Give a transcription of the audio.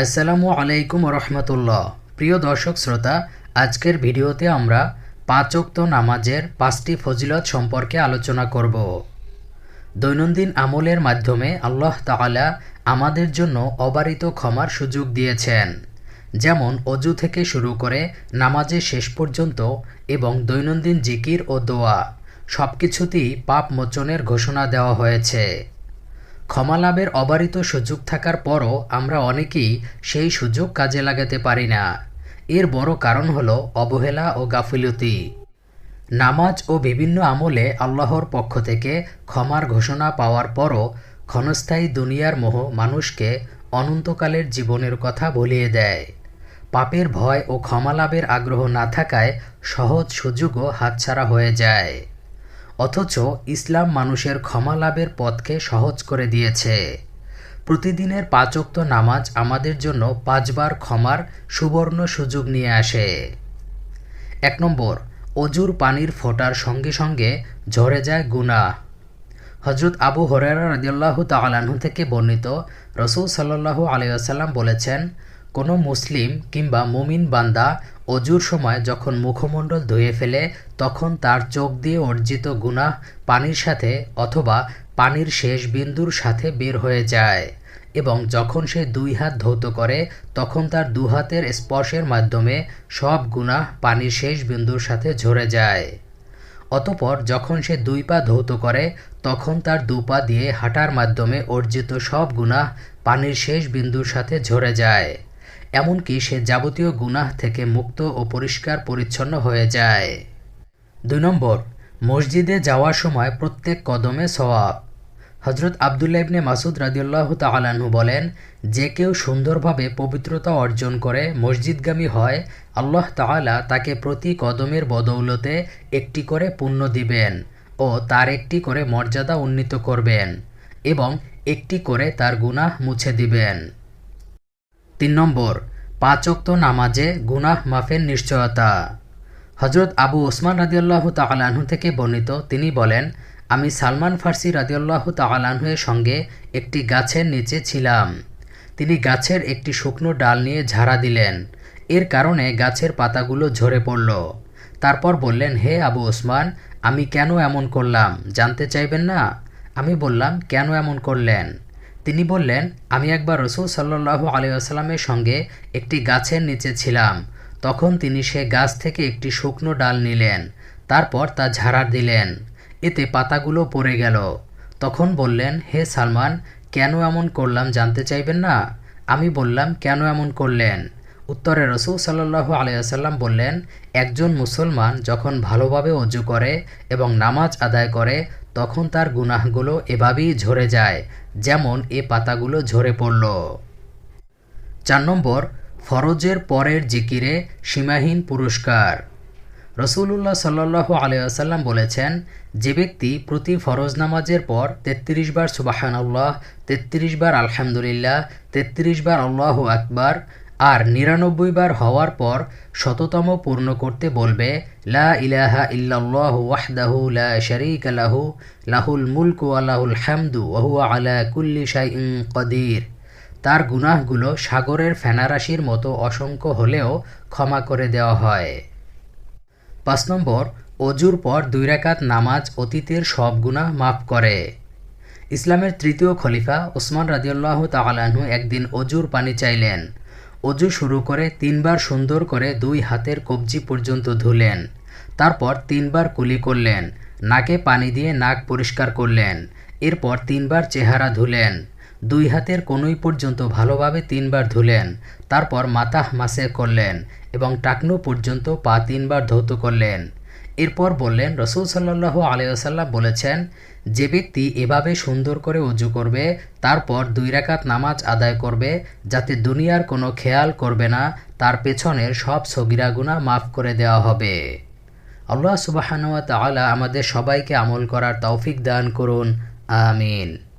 আসসালামু আলাইকুম রহমতুল্লাহ। প্রিয় দর্শক শ্রোতা, আজকের ভিডিওতে আমরা পাঁচোক্ত নামাজের পাঁচটি ফজিলত সম্পর্কে আলোচনা করব। দৈনন্দিন আমলের মাধ্যমে আল্লাহ তাআলা আমাদের জন্য অবারিত ক্ষমার সুযোগ দিয়েছেন। যেমন, অজু থেকে শুরু করে নামাজের শেষ পর্যন্ত এবং দৈনন্দিন জিকির ও দোয়া সব কিছুতেই পাপ মোচনের ঘোষণা দেওয়া হয়েছে। ক্ষমা লাভের অবারিত সুযোগ থাকার পরও আমরা অনেকেই সেই সুযোগ কাজে লাগাতে পারি না। এর বড় কারণ হল অবহেলা ও গাফিলতি। নামাজ ও বিভিন্ন আমলে আল্লাহর পক্ষ থেকে ক্ষমার ঘোষণা পাওয়ার পরও ক্ষণস্থায়ী দুনিয়ার মোহ মানুষকে অনন্তকালের জীবনের কথা ভুলিয়ে দেয়। পাপের ভয় ও ক্ষমালাভের আগ্রহ না থাকায় সহজ সুযোগও হাতছাড়া হয়ে যায়। অথচ ইসলাম মানুষের ক্ষমা লাভের পথকে সহজ করে দিয়েছে। প্রতিদিনের পাঁচক্ত নামাজ আমাদের জন্য পাঁচবার ক্ষমার সুবর্ণ সুযোগ নিয়ে আসে। এক নম্বর, অজুর পানির ফোটার সঙ্গে সঙ্গে ঝরে যায় গুনাহ। হজরত আবু হরেরা রাজিয়াল্লাহ তালাহু থেকে বর্ণিত রসুল সাল্লাহু আলিয়াল্লাম বলেছেন কোনো মুসলিম কিংবা মুমিন বান্দা অজুর সময় যখন মুখমণ্ডল ধুয়ে ফেলে, তখন তার চোখ দিয়ে অর্জিত গুনাহ পানির সাথে অথবা পানির শেষ বিন্দুর সাথে বের হয়ে যায় এবং যখন সে দুই হাত ধৌত করে, তখন তার দু হাতের স্পর্শের মাধ্যমে সব গুনাহ পানির শেষ বিন্দুর সাথে ঝরে যায়। অতপর যখন সে দুই পা ধৌত করে, তখন তার দু পা দিয়ে হাঁটার মাধ্যমে অর্জিত সব গুনাহ পানির শেষ বিন্দুর সাথে ঝরে যায়। এমনকি সে যাবতীয় গুনাহ থেকে মুক্ত ও পরিষ্কার পরিচ্ছন্ন হয়ে যায়। দুই নম্বর, মসজিদে যাওয়ার সময় প্রত্যেক কদমে সওয়াব। হজরত আবদুল্লা ইবনে মাসুদ রাদিউল্লাহ তালাহু বলেন, যে কেউ সুন্দরভাবে পবিত্রতা অর্জন করে মসজিদগামী হয়, আল্লাহ তাআলা তাকে প্রতি কদমের বদৌলতে একটি করে পুণ্য দিবেন ও তার একটি করে মর্যাদা উন্নীত করবেন এবং একটি করে তার গুনাহ মুছে দিবেন। তিন নম্বর পাঁচক্ত নামাজে গুনাহ মাফের নিশ্চয়তা। হজরত আবু ওসমান রাদিউল্লাহ তালাহু থেকে বর্ণিত, তিনি বলেন, আমি সালমান ফার্সি রাদিউল্লাহ তালাহের সঙ্গে একটি গাছের নিচে ছিলাম। তিনি গাছের একটি শুকনো ডাল নিয়ে ঝাড়া দিলেন। এর কারণে গাছের পাতাগুলো ঝরে পড়ল। তারপর বললেন, হে আবু ওসমান, আমি কেন এমন করলাম? জানতে চাইবেন না? আমি বললাম, কেন এমন করলেন? তিনি বললেন, আমি একবার রসুল সাল্লাহ আলিয়াস্লামের সঙ্গে একটি গাছের নিচে ছিলাম। তখন তিনি সে গাছ থেকে একটি শুকনো ডাল নিলেন। তারপর তা ঝাড়া দিলেন। এতে পাতাগুলো পড়ে গেল। তখন বললেন, হে সালমান, কেন এমন করলাম জানতে চাইবেন না? আমি বললাম, কেন এমন করলেন? উত্তরে রসুল সাল্লাহ আলিয়াসাল্লাম বললেন, একজন মুসলমান যখন ভালোভাবে অজু করে এবং নামাজ আদায় করে তখন তার গুনাহগুলো এভাবেই ঝরে যায়, যেমন এ পাতাগুলো ঝরে পড়ল। চার নম্বর, ফরজের পরের জিকিরে সীমাহীন পুরস্কার। রসুল্লাহ সাল্লাহ আলিয়াসাল্লাম বলেছেন, যে ব্যক্তি প্রতি ফরজ নামাজের পর তেত্রিশ বার সুবাহান আল্লাহ তেত্রিশ বার আলহামদুলিল্লাহ, তেত্রিশ বার আল্লাহ আকবার আর নিরানব্বই বার হওয়ার পর শততম পূর্ণ করতে বলবে, লা ইলাহা ইল্লাল্লাহ ওয়াহদাহু লা শারীক লাহু, লাহুল মুলকু আলাহুল হামদু ওহু আলা কুল্লি শাইইন কদির। তার গুনাহগুলো সাগরের ফেনারাশির মতো অসংখ্য হলেও ক্ষমা করে দেওয়া হয়। পাঁচ নম্বর, অজুর পর দুই রাকাত নামাজ অতীতের সব গুনাহ মাফ করে। ইসলামের তৃতীয় খলিফা ওসমান রাজিউল্লাহ তালাহু একদিন অজুর পানি চাইলেন। অজু শুরু করে তিনবার সুন্দর করে দুই হাতের কবজি পর্যন্ত ধুলেন। তারপর তিনবার কুলি করলেন, নাকে পানি দিয়ে নাক পরিষ্কার করলেন, এরপর তিনবার চেহারা ধুলেন, দুই হাতের কনুই পর্যন্ত ভালোভাবে তিনবার ধুলেন, তারপর মাথা মাসে করলেন এবং টাকনু পর্যন্ত পা তিনবার ধৌত করলেন। এরপর বললেন, রসুল সাল্লাহ আলিয়াসাল্লাম বলেছেন, যে ব্যক্তি এভাবে সুন্দর করে উজু করবে, তারপর দুই রাকাত নামাজ আদায় করবে, যাতে দুনিয়ার কোনো খেয়াল করবে না, তার পেছনের সব সগিরাগুনা মাফ করে দেওয়া হবে। আল্লাহ সুবাহানুয়া তালা আমাদের সবাইকে আমল করার তৌফিক দান করুন। আমিন।